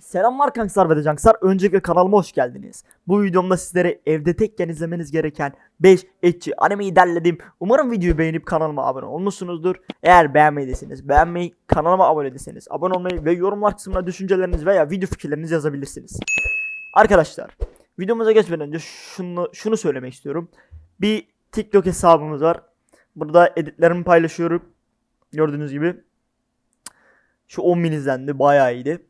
Selamlar kanklar ve de canklar. Öncelikle kanalıma hoş geldiniz. Bu videomda sizlere evde tekken izlemeniz gereken 5 etçi animeyi derledim. Umarım videoyu beğenip kanalıma abone olmuşsunuzdur. Eğer beğenmediyseniz beğenmeyi, kanalıma abone değilseniz abone olmayı ve yorumlar kısmına düşünceleriniz veya video fikirlerinizi yazabilirsiniz. Arkadaşlar videomuza geçmeden önce şunu, şunu söylemek istiyorum. Bir TikTok hesabımız var. Burada editlerimi paylaşıyorum. Gördüğünüz gibi. Şu 10 bin izlendi. Bayağı iyiydi.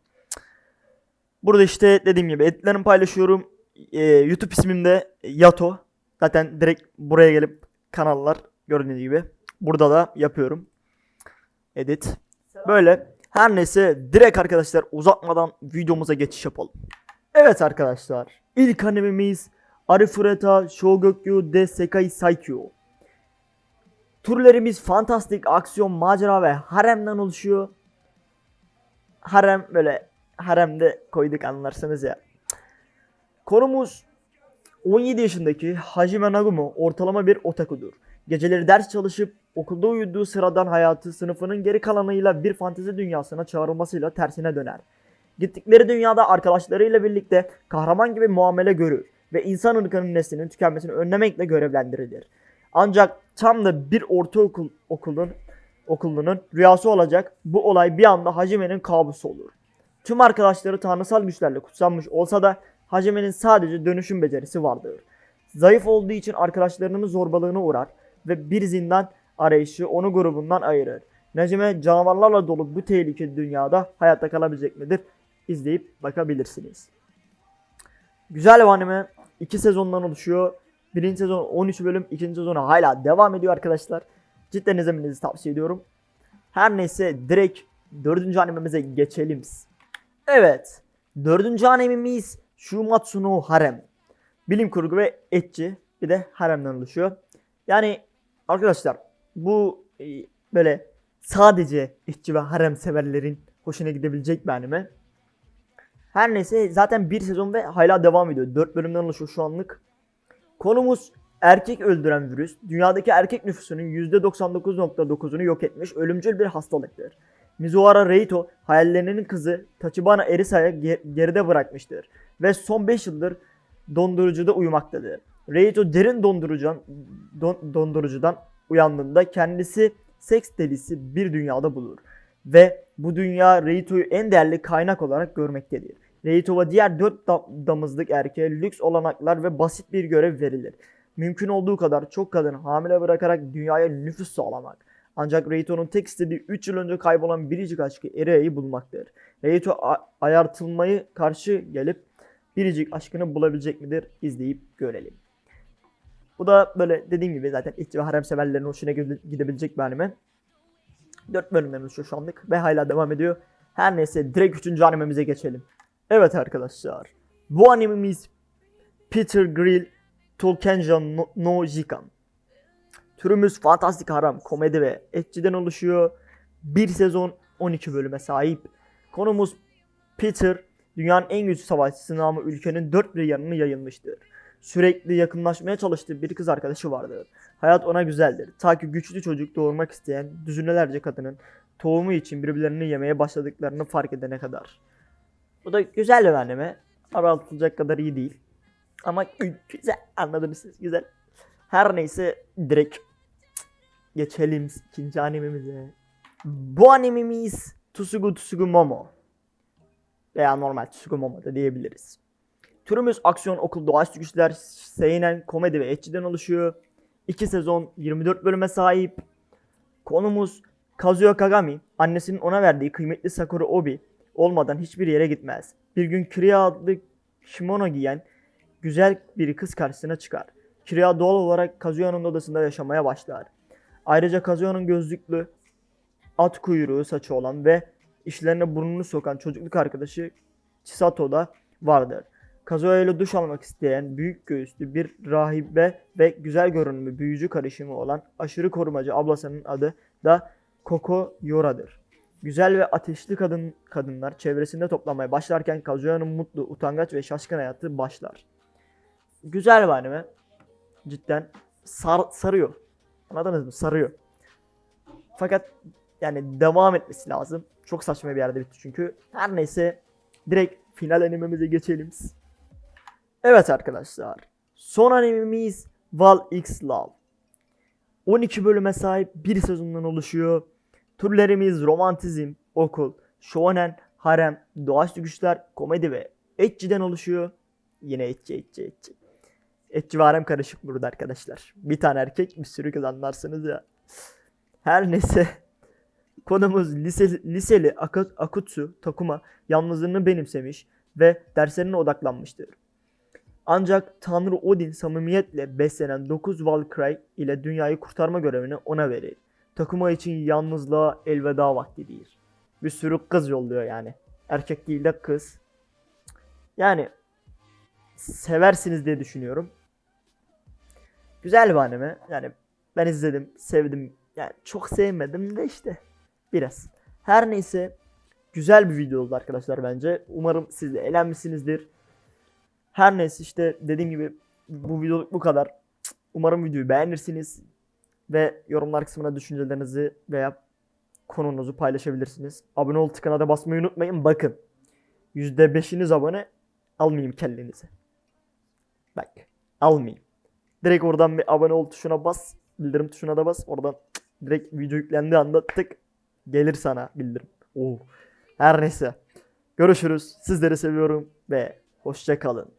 Burada işte dediğim gibi editlerimi paylaşıyorum. Ee, YouTube ismim de Yato. Zaten direkt buraya gelip kanallar gördüğünüz gibi. Burada da yapıyorum. Edit. Böyle. Her neyse direkt arkadaşlar uzatmadan videomuza geçiş yapalım. Evet arkadaşlar. ilk animemiz Arifureta Shogokyu de Sekai Saikyo. Türlerimiz fantastik, aksiyon, macera ve haremden oluşuyor. Harem böyle haremde koyduk anlarsınız ya. Konumuz 17 yaşındaki Hajime Nagumo ortalama bir otakudur. Geceleri ders çalışıp okulda uyuduğu sıradan hayatı sınıfının geri kalanıyla bir fantezi dünyasına çağrılmasıyla tersine döner. Gittikleri dünyada arkadaşlarıyla birlikte kahraman gibi muamele görür ve insan ırkının neslinin tükenmesini önlemekle görevlendirilir. Ancak tam da bir ortaokul okulun okulunun rüyası olacak bu olay bir anda Hajime'nin kabusu olur. Tüm arkadaşları tanrısal güçlerle kutsanmış olsa da Hajime'nin sadece dönüşüm becerisi vardır. Zayıf olduğu için arkadaşlarının zorbalığına uğrar ve bir zindan arayışı onu grubundan ayırır. Necime canavarlarla dolu bu tehlikeli dünyada hayatta kalabilecek midir? İzleyip bakabilirsiniz. Güzel bir anime. 2 sezondan oluşuyor. Birinci sezon 13 bölüm, ikinci sezonu hala devam ediyor arkadaşlar. Cidden izlemenizi tavsiye ediyorum. Her neyse direkt dördüncü animemize geçelim. Evet. Dördüncü animemiz Shumatsu no Harem. Bilim kurgu ve etçi. Bir de haremden oluşuyor. Yani arkadaşlar bu e, böyle sadece etçi ve harem severlerin hoşuna gidebilecek bir anime. Her neyse zaten bir sezon ve hala devam ediyor. 4 bölümden oluşuyor şu anlık. Konumuz erkek öldüren virüs. Dünyadaki erkek nüfusunun %99.9'unu yok etmiş ölümcül bir hastalıktır. Mizuhara Reito hayallerinin kızı Tachibana Erisa'ya ge- geride bırakmıştır ve son 5 yıldır dondurucuda uyumaktadır. Reito derin dondurucudan, don- dondurucudan uyandığında kendisi seks delisi bir dünyada bulur ve bu dünya Reito'yu en değerli kaynak olarak görmektedir. Reito ve diğer 4 damızlık erkeğe lüks olanaklar ve basit bir görev verilir. Mümkün olduğu kadar çok kadın hamile bırakarak dünyaya nüfus sağlamak. Ancak Reito'nun tek istediği 3 yıl önce kaybolan biricik aşkı Eria'yı bulmaktır. Reito ayartılmayı karşı gelip biricik aşkını bulabilecek midir? İzleyip görelim. Bu da böyle dediğim gibi zaten iç ve harem severlerin hoşuna gide- gidebilecek bir anime. 4 bölümden oluşuyor şu anlık ve hala devam ediyor. Her neyse direkt 3. animemize geçelim. Evet arkadaşlar. Bu animemiz Peter Grill Tolkien'jan no, no Jikan. Türümüz fantastik haram, komedi ve etçiden oluşuyor. Bir sezon 12 bölüme sahip. Konumuz Peter, dünyanın en güçlü savaşçısı namı ülkenin dört bir yanına yayılmıştır. Sürekli yakınlaşmaya çalıştığı bir kız arkadaşı vardır. Hayat ona güzeldir. Ta ki güçlü çocuk doğurmak isteyen düzinelerce kadının tohumu için birbirlerini yemeye başladıklarını fark edene kadar. Bu da güzel bir anime. Abartılacak kadar iyi değil. Ama güzel anladınız siz güzel. Her neyse direkt geçelim ikinci animemize. Bu animemiz Tsugu Tsugu Momo. Veya normal Tsugu Momo da diyebiliriz. Türümüz aksiyon, okul, doğaüstü güçler, seinen, komedi ve etçiden oluşuyor. 2 sezon 24 bölüme sahip. Konumuz Kazuya Kagami, annesinin ona verdiği kıymetli Sakura Obi olmadan hiçbir yere gitmez. Bir gün Kriya adlı kimono giyen güzel bir kız karşısına çıkar. Kriya doğal olarak Kazuya'nın odasında yaşamaya başlar. Ayrıca Kazuya'nın gözlüklü, at kuyruğu saçı olan ve işlerine burnunu sokan çocukluk arkadaşı Chisato da vardır. Kazuya ile duş almak isteyen büyük göğüslü bir rahibe ve güzel görünümlü büyücü karışımı olan aşırı korumacı ablasının adı da Koko Yora'dır. Güzel ve ateşli kadın kadınlar çevresinde toplamaya başlarken Kazuya'nın mutlu, utangaç ve şaşkın hayatı başlar. Güzel bir anime. Cidden sar- sarıyor. Anladınız mı? Sarıyor. Fakat yani devam etmesi lazım. Çok saçma bir yerde bitti çünkü. Her neyse direkt final animemize geçelim. Evet arkadaşlar. Son animemiz Val X Love. 12 bölüme sahip bir sezondan oluşuyor. Türlerimiz romantizm, okul, shonen, harem, doğaüstü güçler, komedi ve etçiden oluşuyor. Yine etçi etçi etçi. Etçi ve harem karışık burada arkadaşlar. Bir tane erkek bir sürü kız anlarsınız ya. Her neyse. Konumuz lise, liseli Ak- Akutsu Takuma yalnızlığını benimsemiş ve derslerine odaklanmıştır. Ancak Tanrı Odin samimiyetle beslenen 9 Valkyrie ile dünyayı kurtarma görevini ona verir. Takuma için yalnızlığa elveda vaktidir. Bir sürü kız yolluyor yani. Erkek değil de kız. Yani seversiniz diye düşünüyorum. Güzel bir anime. Yani ben izledim, sevdim. Yani çok sevmedim de işte biraz. Her neyse güzel bir video oldu arkadaşlar bence. Umarım siz de eğlenmişsinizdir. Her neyse işte dediğim gibi bu videoluk bu kadar. Umarım videoyu beğenirsiniz ve yorumlar kısmına düşüncelerinizi veya konunuzu paylaşabilirsiniz. Abone ol tıkına da basmayı unutmayın. Bakın %5'iniz abone almayayım kellenizi. Bak almayayım. Direkt oradan bir abone ol tuşuna bas. Bildirim tuşuna da bas. Oradan direkt video yüklendiği anda tık gelir sana bildirim. Oo. Her neyse. Görüşürüz. Sizleri seviyorum ve hoşça kalın.